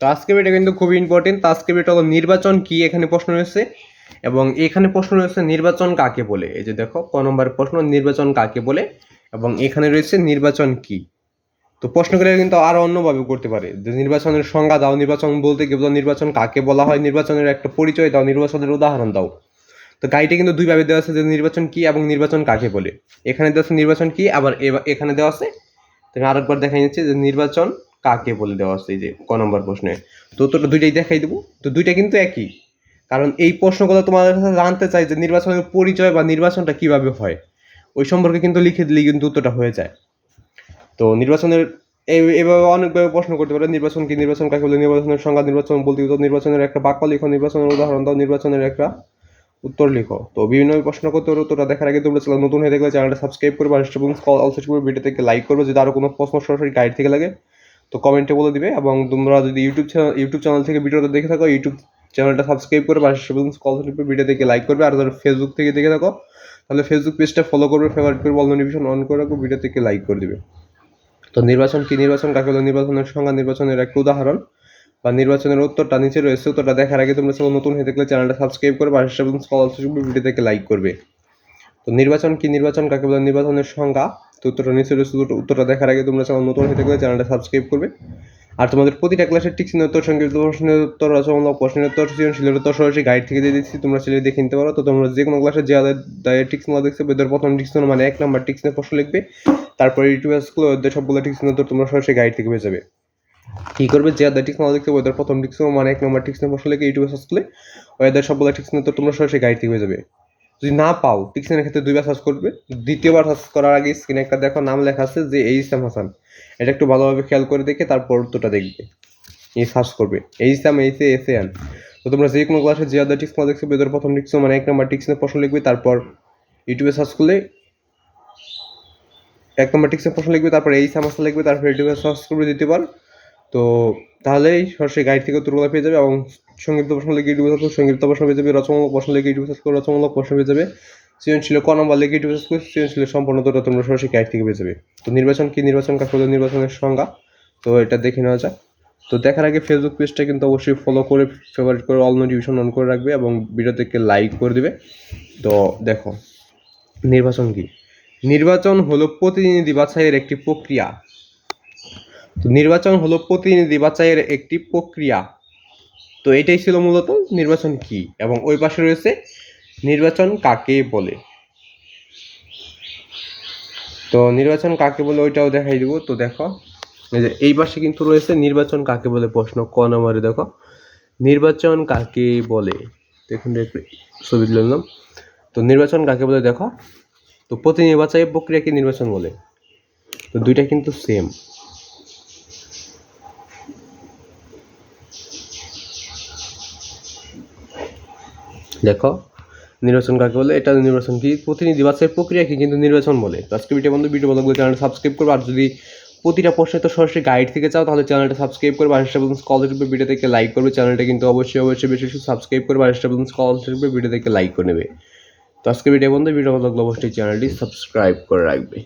তো আজকে এটা কিন্তু খুবই ইম্পর্টেন্ট তো আজকে এটা হলো নির্বাচন কি? এখানে প্রশ্ন রয়েছে। এবং এখানে প্রশ্ন রয়েছে নির্বাচন কাকে বলে? এই যে দেখো, ক নম্বর প্রশ্ন, নির্বাচন কাকে বলে? এবং এখানে রয়েছে নির্বাচন কি? তো প্রশ্ন করে কিন্তু আরও অন্যভাবে করতে পারে। যে নির্বাচনের সংজ্ঞা দাও, নির্বাচন বলতে কি নির্বাচন কাকে বলা হয়? নির্বাচনের একটা পরিচয় দাও, নির্বাচনের উদাহরণ দাও। তো গাইডে কিন্তু দুইভাবে দেওয়া আছে যে নির্বাচন কি এবং নির্বাচন কাকে বলে। এখানে দেওয়া আছে নির্বাচন কি, আবার এখানে দেওয়া আছে। তুমি আরেকবার দেখা যাচ্ছে যে নির্বাচন কাকে বলে দেওয়া আছে এই যে, ক নম্বর প্রশ্নে? তো উত্তরটা দুইটাই দেখাই দেবো। তো দুইটা কিন্তু একই। কারণ এই প্রশ্নগুলো তোমাদের কাছে জানতে চাই যে নির্বাচনের পরিচয় বা নির্বাচনটা কীভাবে হয়। ওই সম্পর্কে কিন্তু লিখে দিলেই কিন্তু উত্তরটা হয়ে যায়। তো নির্বাচনের এভাবে অনেকভাবে প্রশ্ন করতে পারে, নির্বাচন কি নির্বাচন, কাকে বলে নির্বাচনের সংজ্ঞা, নির্বাচন বলতে নির্বাচনের একটা বাক্য লিখো, নির্বাচনের উদাহরণ দাও, নির্বাচনের একটা উত্তর লিখো। তো বিভিন্ন প্রশ্ন করতে পারো, উত্তরটা দেখার আগে তোমরা নতুন হয়ে থাকলে চ্যানেলটা সাবস্ক্রাইব করবে, আর এবং অলসো করবে ভিডিও থেকে লাইক করবে, যদি আরও কোনো প্রশ্ন সরাসরি গাইড থেকে লাগে তো কমেন্টে বলে দিবে এবং তোমরা যদি ইউটিউব চ্যানেল ইউটিউব চ্যানেল থেকে ভিডিওটা দেখে থাকো, ইউটিউব চ্যানেলটা সাবস্ক্রাইব করে পাশে কল করবে ভিডিও থেকে লাইক করবে আর যারা ফেসবুক থেকে দেখে থাকো, তাহলে ফেসবুক পেজটা ফলো করবে ফেভারিট করবে অল নোটিফিকেশন অন করে রাখো ভিডিও থেকে লাইক করে দিবে। তো নির্বাচন কি নির্বাচন, কাকে বলে নির্বাচনের সংজ্ঞা নির্বাচনের একটা উদাহরণ বা নির্বাচনের উত্তরটা নিচে রয়েছে, উত্তরটা দেখার আগে তোমরা চ্যানেল নতুন হয়ে থাকলে চ্যানেলটা সাবস্ক্রাইব করে পাশে কল ভিডিও থেকে লাইক করবে। তো নির্বাচন কি নির্বাচন, কাকে বলে নির্বাচনের সংজ্ঞা তো উত্তরটা নিচে রয়েছে। উত্তর- উত্তরটা দেখার আগে তোমরা চ্যানেল নতুন হয়ে থাকলে চ্যানেলটা সাবস্ক্রাইব করবে। আর তোমাদের প্রতিটা ক্লাসের ঠিক উত্তর, সংক্ষিপ্ত প্রশ্নের উত্তর রচনামূলক প্রশ্নের উত্তর, সৃজনশীলের উত্তর সরাসরি গাইড থেকে দিয়ে দিচ্ছি। তোমরা ছেলে দেখে নিতে পারো। তো তোমরা যে কোনো ক্লাসে যে দায়ের টিক্স না দেখছ ওদের প্রথম টিক্স মানে এক নাম্বার টিক্স প্রশ্ন লিখবে। তারপরে ইউটিউব স্কুল ওদের সবগুলো টিক্স উত্তর তোমরা সরাসরি গাইড থেকে পেয়ে যাবে। কি করবে? যে আদায় টিক্স না দেখছ, ওদের প্রথম টিক্স মানে এক নাম্বার টিক্স প্রশ্ন লিখে ইউটিউব স্কুলে ওদের সবগুলো টিক্স উত্তর তোমরা সরাসরি গাইড থেকে পেয়ে যাবে। যদি না পাও টিক্সের ক্ষেত্রে দুইবার সার্চ করবে। দ্বিতীয়বার সার্চ করার আগে স্ক্রিনে একটা দেখো, নাম লেখা আছে যে এই ইসলাম হাসান এটা একটু ভালোভাবে খেয়াল করে দেখে তারপর উত্তরটা দেখবে। এই সার্চ করবে। এই ইসলাম এই সে এসে আন তো তোমরা যে কোনো ক্লাসে যে আদার টিক্স দেখছ বেদের প্রথম টিক্স মানে এক নম্বর টিক্সের প্রশ্ন লিখবে, তারপর ইউটিউবে সার্চ করলে এক নম্বর টিক্সের প্রশ্ন লিখবে, তারপর এই সামাসা লিখবে, তারপর ইউটিউবে সার্চ করবে দ্বিতীয়বার। তো তাহলেই সরাসরি গাইড থেকে উত্তরগুলো পেয়ে যাবে এবং সংক্ষিপ্ত প্রশ্ন লিখে ইউটিউবে করলে সংক্ষিপ্ত প্রশ্ন পেয়ে যাবে রচনামূলক প্রশ্ন লিখে ইউটিউবে করে রচনামূলক প্রশ্ন পেয়ে যাবে, সৃজনশীল ক নম্বর লিখে ইউটিউবে করে, সৃজনশীল সম্পূর্ণ উত্তরটা তোমরা সরাসরি গাইড থেকে পেয়ে যাবে। তো নির্বাচন কি? নির্বাচন কাকে বলে নির্বাচনের সংজ্ঞা। তো এটা দেখে নেওয়া যাক। তো দেখার আগে ফেসবুক পেজটা কিন্তু অবশ্যই ফলো করে ফেভারিট করে অল নোটিফিকেশন অন করে রাখবে এবং ভিডিও থেকে লাইক করে দিবে। তো দেখো, নির্বাচন কি? নির্বাচন হলো প্রতিনিধি বাছাইয়ের একটি প্রক্রিয়া। তো নির্বাচন হলো প্রতিনিধি বাছাইয়ের একটি প্রক্রিয়া। তো এটাই ছিল মূলত নির্বাচন কি এবং ওই পাশে রয়েছে নির্বাচন কাকে বলে। তো নির্বাচন কাকে বলে ওইটাও দেখাই দিব। তো দেখো, এই যে এই পাশে কিন্তু রয়েছে নির্বাচন কাকে বলে প্রশ্ন ক নম্বরে দেখো। নির্বাচন কাকে বলে? দেখুন ছবি নিলাম। তো নির্বাচন কাকে বলে দেখো। তো প্রতিনিধি বাছাই প্রক্রিয়াকে নির্বাচন বলে? তো দুইটা কিন্তু সেম দেখো, নির্বাচন কাকে বলে? এটা নির্বাচন কি? প্রতিনিধি বাছাই প্রক্রিয়াকে কিন্তু নির্বাচন বলে। আজকে ভিডিও বন্ধু ভিডিও ভালো লাগলে চ্যানেলটা সাবস্ক্রাইব করবে, আর যদি প্রতিটা প্রশ্নে তো সরাসরি গাইড থেকে চাও, তাহলে চ্যানেলটা সাবস্ক্রাইব করবে আর কল থেকে ভিডিও থেকে লাইক করবে। চ্যানেলটা কিন্তু অবশ্যই অবশ্যই বেশি সাবস্ক্রাইব করবে আর কল থেকে ভিডিও থেকে লাইক করে নেবে। তো আজকে ভিডিও বন্ধু ভিডিও লাগলে অবশ্যই চ্যানেলটি সাবস্ক্রাইব করে রাখবে।